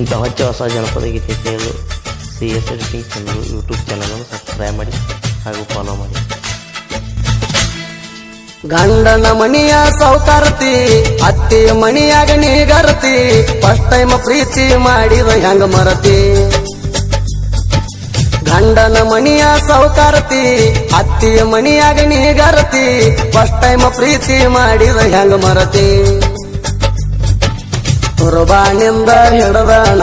ಇಂಥ ಹೊಚ್ಚ ಹೊಸ ಜನಪದ ಗೀತೆ ಕೇಳಲು C S editing channel YouTube ಚಾನಲನ್ನು ಸಬ್ಸ್ಕ್ರೈಬ್ ಮಾಡಿ ಹಾಗೂ ಫಾಲೋ ಮಾಡಿ. ಗಂಡನ ಮಣಿಯ ಸೌಕಾರತಿ ಅತ್ತಿ ಮಣಿಯಾಗ ನೀಗರತಿ ಫಸ್ಟ್ ಟೈಮ್ ಪ್ರೀತಿ ಮಾಡಿದ ಹೆಂಗ ಮರತಿ? ಗಂಡನ ಮಣಿಯ ಸೌಕಾರತಿ ಅತ್ತಿ ಮಣಿಯಾಗ ನೀಗರತಿ ಫಸ್ಟ್ ಟೈಮ್ ಪ್ರೀತಿ ಮಾಡಿದ ಹೆಂಗ ಮರತಿ? ಕುರ್ಬಾನಿಂದ ಹಿಡದಣ,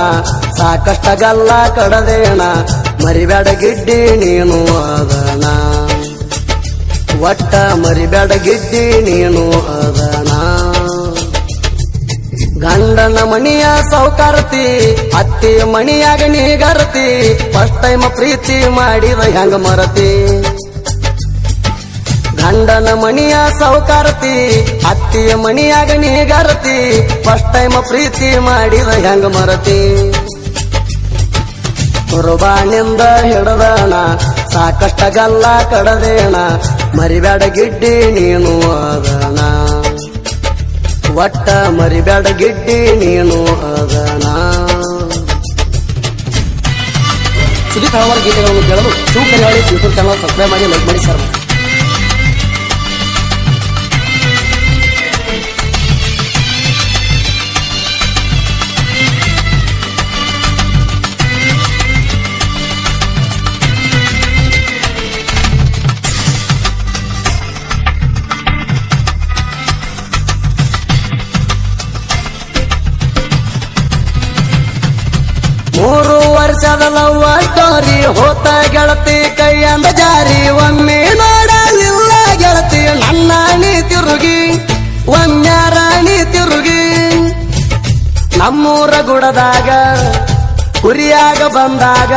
ಸಾಕಷ್ಟಗಲ್ಲ ಕಡದೇಣ ಮರಿಬೇಡ ಗಿಡ್ಡಿ ನೀನು ಅದಣ ಒಟ್ಟ ಮರಿಬೇಡ ಗಿಡ್ಡಿ ನೀನು ಅದಣ ಗಂಡನ ಮಣಿಯ ಸೌಕರ್ತಿ, ಅತ್ತಿ ಮಣಿಯಾಗ ನೀಗರತಿ ಫಸ್ಟ್ ಟೈಮ್ ಪ್ರೀತಿ ಮಾಡಿದ ಹೆಂಗ ಮರತಿ. ಗಂಡನ ಮಣಿಯ ಸೌಕಾರತಿ ಅತ್ತಿಯ ಮಣಿಯಾಗ ನೀಗಾರತಿ ಫಸ್ಟ್ ಟೈಮ್ ಪ್ರೀತಿ ಮಾಡಿದ ಹೆಂಗ ಮರತಿ. ಕುರುಬಾನಿಂದ ಹಿಡದಣ, ಸಾಕಷ್ಟ ಗಲ್ಲ ಕಡದೇಣ ಮರಿಬೇಡ ಗಿಡ್ಡಿ ನೀನು ಅದಣ ಒಟ್ಟ ಮರಿಬೇಡ ಗಿಡ್ಡಿ ನೀನು ಅದಣ ಸುದೀಪ್ ಹಲವಾರು ಗೀತೆಗಳನ್ನು ಕೇಳಲು ಸೂಕ್ತ ಯೂಟ್ಯೂಬ್ ಚಾನಲ್ ಸಬ್ಸ್ಕ್ರೈಬ್ ಮಾಡಿ ಲೈಕ್ ಮಾಡಿ ಸರ್ ಲವ್ವ ಸ್ಟೋರಿ ಹೋತ ಗೆಳತಿ ಕೈಯಂದ ಜಾರಿ. ಒಮ್ಮೆ ನೋಡಲಿಲ್ಲ ಗೆಳತಿ, ನನ್ನ ತಿರುಗಿ ಒಮ್ಮೆ ರಾಣಿ ತಿರುಗಿ. ನಮ್ಮೂರ ಗುಡದಾಗ, ಕುರಿಯಾಗ ಬಂದಾಗ,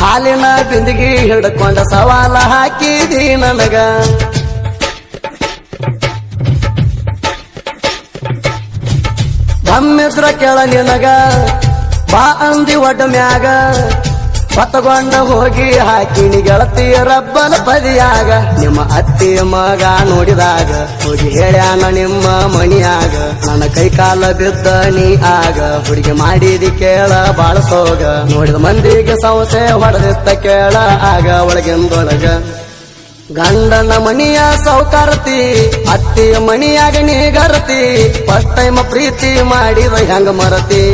ಹಾಲಿನ ಬಿಂದಿಗೆ ಹಿಡ್ಕೊಂಡ ಸವಾಲ ಹಾಕಿದಿ ನನಗ. ಬಮ್ಮಿದ್ರ ಕೆಳ ನಿನಗ ಬಾ ಅಂದಿ ಒಡ್ಡ ಮ್ಯಾಗ. ಹೊತ್ತಗೊಂಡ ಹೋಗಿ ಹಾಕಿನಿ ಗೆಳತಿ ರಬ್ಬನ ಪದಿಯಾಗ ನಿಮ್ಮ ಅತ್ತಿ ಮಗ ನೋಡಿದಾಗ ಹೋಗಿ ಹೇಳ್ಯಾನ ನಿಮ್ಮ ಮಣಿಯಾಗ. ನನ್ನ ಕೈ ಕಾಲ ಬಿದ್ದ ನೀ ಆಗ, ಹುಡುಗಿ ಮಾಡಿದಿ ಕೇಳ ಬಾಳಸೋಗ ನೋಡಿದ ಮಂದಿಗೆ ಸಂಸೆ ಹೊಡೆದಿತ್ತ ಕೇಳ ಆಗ, ಒಳಗಿಂದೊಳಗ. ಗಂಡನ ಮಣಿಯ ಸೌಕಾರತಿ, ಅತ್ತಿಯ ಮಣಿಯಾಗ ನೀಗರತಿ ಫಸ್ಟ್ ಟೈಮ್ ಪ್ರೀತಿ ಮಾಡಿದ ಹೆಂಗ ಮರತಿ?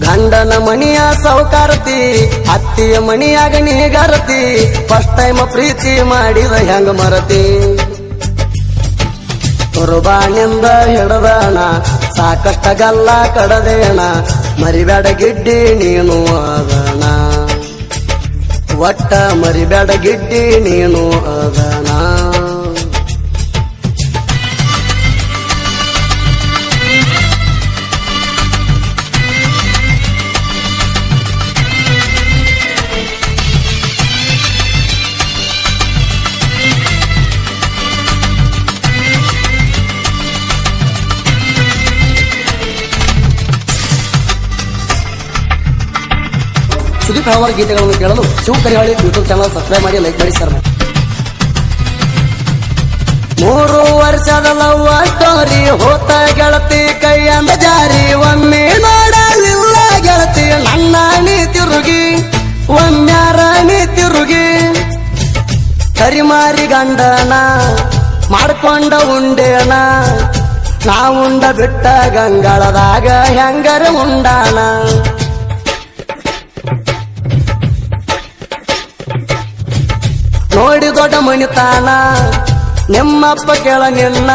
ಗಂಡನ ಮಣಿಯ ಸೌಕಾರತಿ ಅತ್ತಿಯ ಮಣಿಯಾಗ ನೀಗಾರತಿ ಫಸ್ಟ್ ಟೈಮ್ ಪ್ರೀತಿ ಮಾಡಿದ ಹೆಂಗ ಮರತಿ. ಕುರುಬಾಣಿಂದ ಹಿಡದಣ ಸಾಕಷ್ಟ ಗಲ್ಲ ಕಡದೇಣ ಮರಿಬೇಡ ಗಿಡ್ಡಿ ನೀನು ಅದಣ ಒಟ್ಟ ಮರಿಬೇಡ ಗಿಡ್ಡಿ ನೀನು ಅದಣ ಸುದೀಪ್ ಹಲವಾರು ಗೀತೆಗಳನ್ನು ಕೇಳಲು ಶಿವಕರಿಯಾಳಿ ಯೂಟ್ಯೂಬ್ ಚಾನಲ್ ಸಬ್ಸ್ಕ್ರೈಬ್ ಮಾಡಿ, ಲೈಕ್ ಮಾಡಿ ಸರ್ ಮೂರು ವರ್ಷದ ಲವ್ ಸ್ಟೋರಿ ಹೋತ ಗೆಳತಿ ಕೈಯಂದ ಜಾರಿ. ಒಮ್ಮೆ ನೋಡಲಿಲ್ಲ ಗೆಳತಿ, ನನ್ನ ನೀ ತಿರುಗಿ ಒಮ್ಮ್ಯಾರ ನೀ ತಿರುಗಿ ಕರಿಮಾರಿ ಗಂಡನ ಮಾಡ್ಕೊಂಡ ಉಂಡೇನ ನಾವುಂಡ ಬಿಟ್ಟ ಗಂಗಳದಾಗ ಹೆಂಗರ ಉಂಡಾನ. ನೋಡಿ ದೊಡ್ಡ ಮಣಿತಾನ ನಿಮ್ಮಪ್ಪ ಕೇಳ ನಿನ್ನ,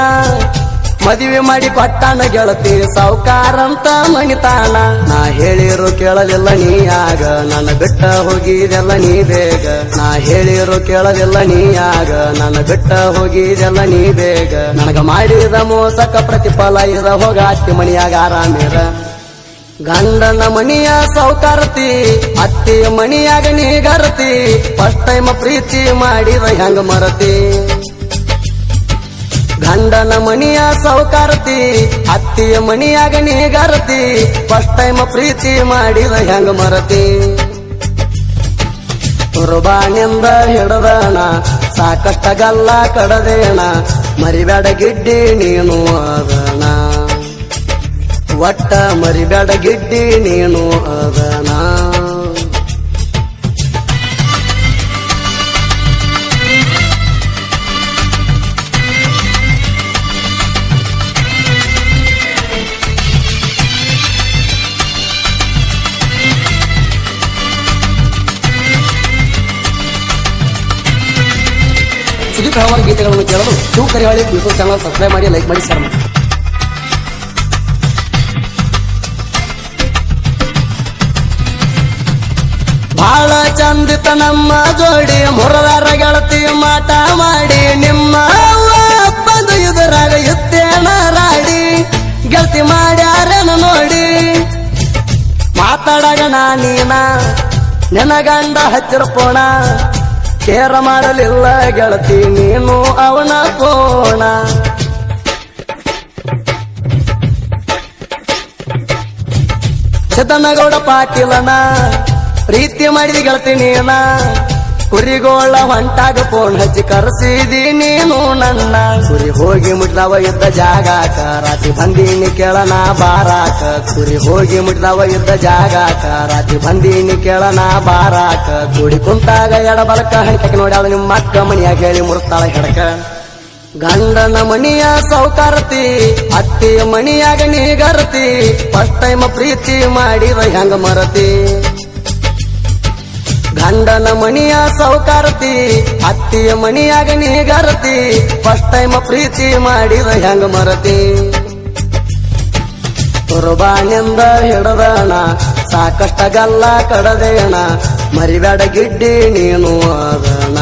ಮದುವೆ ಮಾಡಿ ಕೊಟ್ಟಾನ ಗೆಳತಿ ಸಾವುಕಾರಂತ ಮಣಿತಾನ ನಾ ಹೇಳಿರೋ ಕೇಳಲಿಲ್ಲ ನೀ ಆಗ, ನನ್ನ ಬಿಟ್ಟ ಹೋಗಿದೆಲ್ಲ ನೀ ಬೇಗ. ನಾ ಹೇಳಿರೋ ಕೇಳಲಿಲ್ಲ ನೀ ಆಗ, ನನ್ನ ಬಿಟ್ಟ ಹೋಗಿದೆಲ್ಲ ನೀ ಬೇಗ. ನನಗ ಮಾಡಿದ ಮೋಸಕ ಪ್ರತಿಫಲ ಇರ ಹೋಗ ಅತ್ತಿ ಮಣಿಯಾಗ ಆರಾಮಿರ. ಗಂಡನ ಮಣಿಯ ಸೌಕಾರತಿ ಅತ್ತಿ ಮಣಿಯಾಗ ನೀಗರತಿ ಫಸ್ಟ್ ಟೈಮ್ ಪ್ರೀತಿ ಮಾಡಿದ ಹೆಂಗ ಮರತಿ? ಗಂಡನ ಮಣಿಯ ಸೌಕಾರತಿ, ಅತ್ತಿಯ ಮಣಿಯಾಗ ನೀಗರತಿ ಫಸ್ಟ್ ಟೈಮ್ ಪ್ರೀತಿ ಮಾಡಿದ ಹೆಂಗ ಮರತಿ? ಕುರ್ಬಾನಿಂದ ಹಿಡದಣ ಸಾಕಷ್ಟ ಗಲ್ಲ ಕಡದೇಣ ಮರಿಬೇಡ ಗಿಡ್ಡಿ ನೀನು ಅದಣ ಒಟ್ಟ ಮರಿಬೇಡ ಗಿಡ್ಡಿ ನೀನು ಅದನ. ಸುದೀಪ್ ಹಲವಾರು ಗೀತೆಗಳನ್ನು ಕೇಳಲು Shiva Karihali YouTube channel subscribe ಮಾಡಿ ಲೈಕ್ ಮಾಡಿ ಸರ್ ಮಾಡಿ. ಚಂದಿತ ನಮ್ಮ ಜೋಡಿ ಮುರದಾರ ಗೆಳತಿ ಮಾಟ ಮಾಡಿ ನಿಮ್ಮ ಬಂದು ಇದರಾಗ ಯುತ್ತೇನ ರಾಡಿ. ಗೆಳತಿ ಮಾಡ್ಯಾರೇನ ನೋಡಿ. ಮಾತಾಡಗ ನೀನ, ನಿನ್ನ ಗಂಡ ಹಚ್ಚಿರ ಪೋಣ ಕೇರ ಮಾಡಲಿಲ್ಲ ಗೆಳತಿ ನೀನು ಅವನ ಕೋಣ. ಸಿದ್ದನಗೌಡ ಪಾಟೀಲನ ಪ್ರೀತಿ ಮಾಡಿದ ಗೆಳತಿ ನೀನ. ಕುರಿಗೋಳ ಹೊಂಟಾಗ ಫೋನ್ ಹಚ್ಚಿ ಕರೆಸಿದಿ ನೀನು ನನ್ನ. ಕುರಿ ಹೋಗಿ ಮುಟ್ಲವ ಇದ್ದ ಜಾಗಾಕ ರಾತ್ರಿ ಬಂದೀನಿ ಕೇಳನ ಬಾರಾಕ. ಕುರಿ ಹೋಗಿ ಮುಟ್ಲವ ಇದ್ದ ಜಾಗಾಕ ರಾತ್ರಿ ಬಂದೀನಿ ಕೇಳನ ಬಾರಾಕ. ಕುಡಿ ಕುಂತಾಗ ಎಡಬಲಕ ನೋಡಿ ಅವಳು ನಿಮ್ಮ ಅಕ್ಕ ಮನಿಯಾಗ ಹೇಳಿ ಮುರ್ತಾಳ ಹೆಡಕ. ಗಂಡನ ಮಣಿಯ ಸೌಕಾರತಿ ಅತ್ತಿಯ ಮಣಿಯಾಗ ನೀಗರತಿ ಫಸ್ಟ್ ಟೈಮ್ ಪ್ರೀತಿ ಮಾಡಿದ ಹೆಂಗ ಮರತಿ. ಗಂಡನ ಮಣಿಯ ಸೌಕಾರತಿ ಅತ್ತಿಯ ಮಣಿಯಾಗ ನೀಗರತಿ ಫಸ್ಟ್ ಟೈಮ್ ಪ್ರೀತಿ ಮಾಡಿದ ಹೆಂಗ ಮರತಿ. ಕುರುಬಾನಿಂದ ಹಿಡದಣ ಸಾಕಷ್ಟ ಗಲ್ಲ ಕಡದೇಣ ಮರಿಬೇಡ ಗಿಡ್ಡಿ ನೀನು ಅದಣ.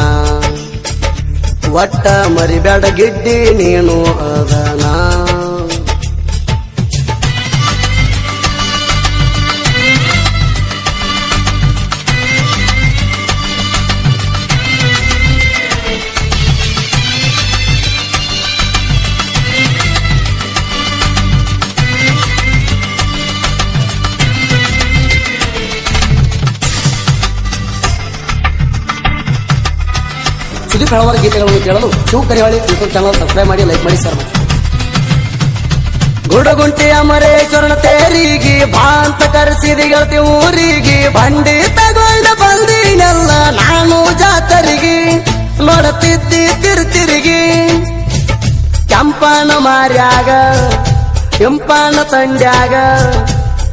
ಒಟ್ಟ ಮರಿಬೇಡ ಗಿಡ್ಡಿ ನೀನು ಅದನ ಹಲವಾರು ಗೀತೆಗಳನ್ನು ಕೇಳಲು ಶಿವ ಯೂಟ್ಯೂಬ್ ಚಾನಲ್ ಸಬ್ಸ್ಕ್ರೈಬ್ ಮಾಡಿ ಲೈಕ್ ಮಾಡಿ ಸರ್ ಗುಡಗುಂಟಿ ಅಮರೇಶ್ವರನ ತೇರಿಗೆ ಭಾಂತ ಕರೆಸಿದಿ ಗೆಳತಿ ಊರಿಗೆ. ಬಂಡಿ ತಗೊಂಡ ಬಂದಿನೆಲ್ಲ ನಾನು ಜಾತರಿಗೆ. ನೋಡುತ್ತಿದ್ದಿ ತಿರುತಿರುಗಿ ಕೆಂಪನ ಮಾರ್ಯಾಗ, ಕೆಂಪನ ತಂಡ್ಯಾಗ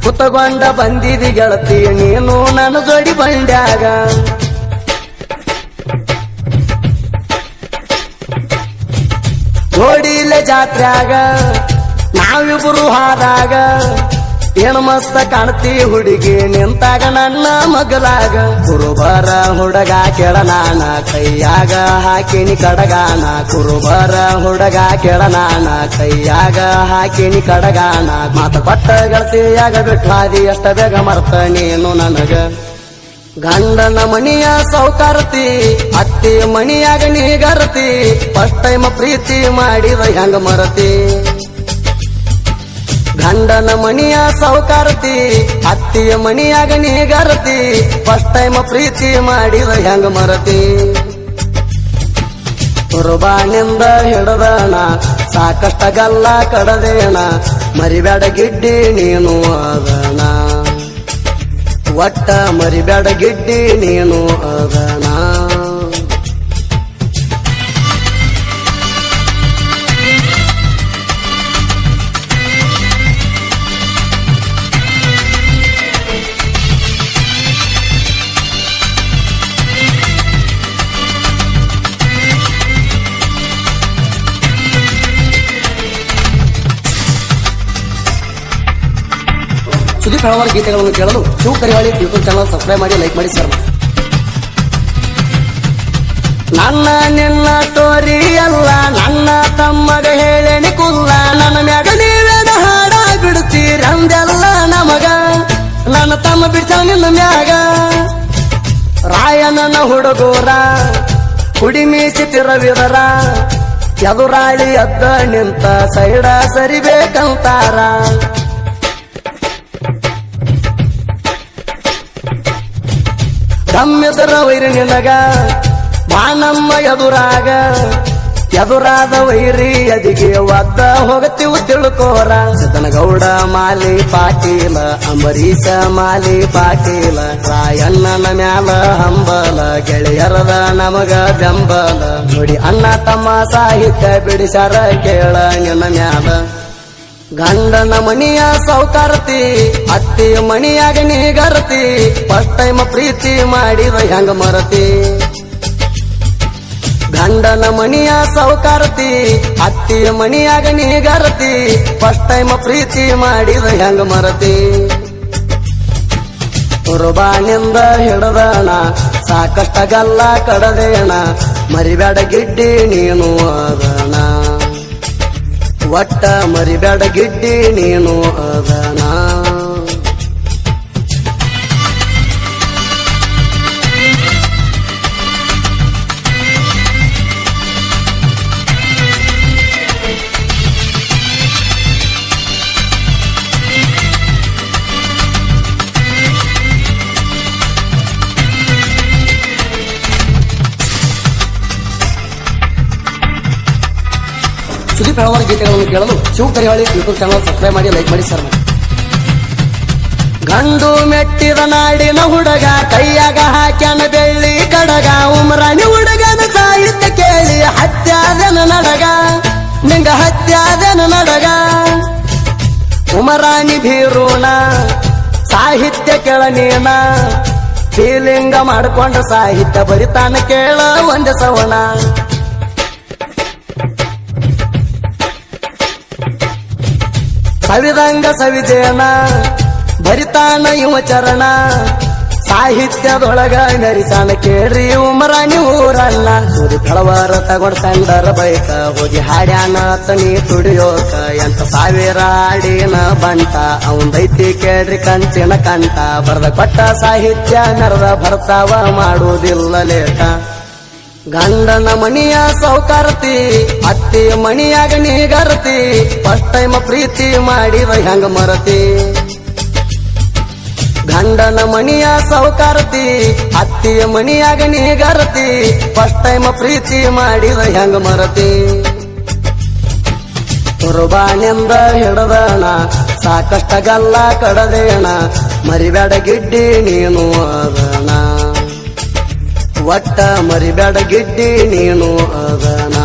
ಕುತ್ತಗೊಂಡ ಬಂದಿದಿ ಗೆಳತಿ, ನೀನು ನನ್ನ ಜೋಡಿ ಬಂಡ್ಯಾಗ. ಜಾತ್ರ್ಯಾಗ ನಾವಿಬ್ರು ಹಾದಾಗ ಏನು ಮಸ್ತ ಕಾಣ್ತಿ ಹುಡುಗಿ ನಿಂತಾಗ ನನ್ನ ಮಗಲಾಗ. ಕುರುಬರ ಹುಡುಗ ಕೆಳನಾನ ಕೈಯಾಗ ಹಾಕಿನಿ ಕಡಗಾನ. ಕುರುಬರ ಹುಡುಗ ಕೆಳನಾನ ಕೈಯಾಗ ಹಾಕಿನಿ ಕಡಗಾನ. ಮಾತ ಕೊಟ್ಟ ಗೆಳತಿಯಾಗ ಬಿಟ್ಲಾದಿ ಎಷ್ಟ ಬೇಗ ಮರ್ತ ನೀನು ನನಗ. ಗಂಡನ ಮಣಿಯ ಸೌಕಾರತಿ ಅತ್ತಿ ಮಣಿಯಾಗ ನೀಗರತಿ ಫಸ್ಟ್ ಟೈಮ್ ಪ್ರೀತಿ ಮಾಡಿದ ಹೆಂಗ ಮರತಿ? ಗಂಡನ ಮಣಿಯ ಸೌಕಾರತಿ, ಅತ್ತಿಯ ಮಣಿಯಾಗ ನೀಗರತಿ ಫಸ್ಟ್ ಟೈಮ್ ಪ್ರೀತಿ ಮಾಡಿದ ಹೆಂಗ ಮರತಿ? ಕುರುಬಾನಿಂದ ಹಿಡದಣ ಸಾಕಷ್ಟ ಗಲ್ಲ ಕಡದೇಣ ಮರಿಬೇಡ ಗಿಡ್ಡಿ ನೀನು ಒಟ್ಟ ಮರಿಬೇಡ ಗಿಡ್ಡಿ ನೀನು ಅದನ. ಹಲವಾರು ಗೀತೆಗಳನ್ನು ಕೇಳಲು Shiva Kariwali YouTube channel subscribe ಮಾಡಿ, ಲೈಕ್ ಮಾಡಿ ಸರ್ ನನ್ನ ನಿನ್ನ ತೋರಿ ಅಲ್ಲ, ನನ್ನ ತಮ್ಮಗ ಹೇಳೇನಿ ಕುಲ್ಲ, ನನ್ನ ಮ್ಯಾಗ ನೀವೇನ ಹಾಡ ಬಿಡ್ತೀರಿ ಅಂದೆಲ್ಲ ನಮಗ. ನನ್ನ ತಮ್ಮ ಬಿಡ್ತಾವ ನಿನ್ನ ಮ್ಯಾಗ. ರಾಯನನ ಹುಡುಗೂರ, ಹುಡಿ ಮೀಸಿ ತಿರವಿದರ, ಎದುರಾಳಿ ಅದ್ದ ನಿಂತ ಸೈಡ ಸರಿಬೇಕಂತಾರ. ತಮ್ಮೆದರ ವೈರಿ ನಿನಗ, ಮಾನಮ್ಮ ಎದುರಾಗ, ಎದುರಾದ ವೈರಿ ಅದಿಗೆ ಒದ್ದ ಹೋಗತಿವು ತಿಳ್ಕೋರ. ಸದನಗೌಡ ಮಾಲಿ ಪಾಟೀಲ ಅಂಬರೀಶ ಮಾಲಿ ಪಾಟೀಲ, ರಾಯಣ್ಣನ ಮ್ಯಾಲ ಹಂಬಲ, ಗೆಳೆಯರದ ನಮಗ ಬೆಂಬಲ. ನೋಡಿ ಅಣ್ಣ ತಮ್ಮ ಸಾಹಿತ್ಯ ಬಿಡಿಸ್ಯಾರ ಕೇಳ ನಿನ್ನ ಮ್ಯಾಲ. ಗಂಡನ ಮಣಿಯ ಸೌಕಾರತಿ ಅತ್ತಿ ಮಣಿಯಾಗ ನೀಗರತಿ ಫಸ್ಟ್ ಟೈಮ್ ಪ್ರೀತಿ ಮಾಡಿದ ಹೆಂಗ ಮರತಿ? ಗಂಡನ ಮಣಿಯ ಸೌಕಾರತಿ ಅತ್ತಿ ಮಣಿಯಾಗ ನೀಗರತಿ ಫಸ್ಟ್ ಟೈಮ್ ಪ್ರೀತಿ ಮಾಡಿದ ಹೆಂಗ ಮರತಿ? ಕುರುಬಾನಿಂದ ಹಿಡದಣ ಸಾಕಷ್ಟ ಗಲ್ಲ ಕಡದೇಣ ಮರಿಬೇಡ ಗಿಡ್ಡಿ ನೀನು ಅದಣ ಒಟ್ಟ ಮರಿಬೇಡ ಗಿಡ್ಡಿ ನೀನು ಅದಣ ಸುದೀಪ್ ಹಲವಾರು ಗೀತೆಗಳನ್ನು ಕೇಳಲು Shiva Karihalli YouTube channel subscribe ಮಾಡಿ, ಲೈಕ್ ಮಾಡಿ ಸರ್ ಗಂಡು ಮೆಟ್ಟಿದ ನಾಡಿನ ಹುಡುಗ, ಕೈಯಾಗ ಹಾಕ್ಯಾನ ಬೆಳ್ಳಿ ಕಡಗ, ಉಮ್ರಾಣಿ ಹುಡುಗನ ಸಾಹಿತ್ಯ ಕೇಳಿ ಹತ್ಯಾದನ ನಡಗ, ನಿಂಗ ಹತ್ಯಾದನ ನಡಗ. ಉಮರಾಣಿ ಭೀರೋಣ ಸಾಹಿತ್ಯ ಕೇಳ ನೀನ ಫೀಲಿಂಗ ಮಾಡ್ಕೊಂಡ ಸಾಹಿತ್ಯ ಬರಿತಾನ ಕೇಳ ಒಂದ ಸವಣ. ಸವಿದಂಗ ಸವಿಜೇನ ಭರಿತಾನ ಇವ ಚರಣ, ಸಾಹಿತ್ಯದೊಳಗ ಮೆರಿತಾನ ಕೇಳ್ರಿ ಉಮರಾಣಿ ಊರಲ್ಲ ಸೂರಿ ತಳವಾರ ತಗೊಂಡ್ ತಂಡರ ಬೈಕ, ಹೋಗಿ ಹಾಡ್ಯಾನ ತನಿ ತುಡಿಯೋಕ, ಎಂತ ಸಾವಿರ ಆಡಿನ ಬಂಟ ಐತಿ ಕೇಳ್ರಿ ಕಂಚಿನ ಕಂತ ಬರದ ಕೊಟ್ಟ ಸಾಹಿತ್ಯ ನರದ ಬರ್ತಾವ ಮಾಡುವುದಿಲ್ಲ ಲೇಟ ಗಂಡನ ಮಣಿಯ ಸೌಕಾರತಿ ಅತ್ತಿ ಮಣಿಯಾಗ ನೀಗರತಿ ಫಸ್ಟ್ ಟೈಮ್ ಪ್ರೀತಿ ಮಾಡಿದ ಹೆಂಗ ಮರತಿ? ಗಂಡನ ಮಣಿಯ ಸೌಕಾರತಿ ಅತ್ತಿ ಮಣಿಯಾಗ ನೀಗರತಿ ಫಸ್ಟ್ ಟೈಮ್ ಪ್ರೀತಿ ಮಾಡಿದ ಹೆಂಗ ಮರತಿ? ಕುರುಬಾನಿಂದ ಹಿಡದಣ ಸಾಕಷ್ಟ ಗಲ್ಲ ಕಡದೇಣ ಮರಿಬೇಡ ಗಿಡ್ಡಿ ನೀನು ಅದಣ. ಒಟ್ಟ ಮರಿಬೇಡ ಗಿಡ್ಡಿ ನೀನು ಅದನ.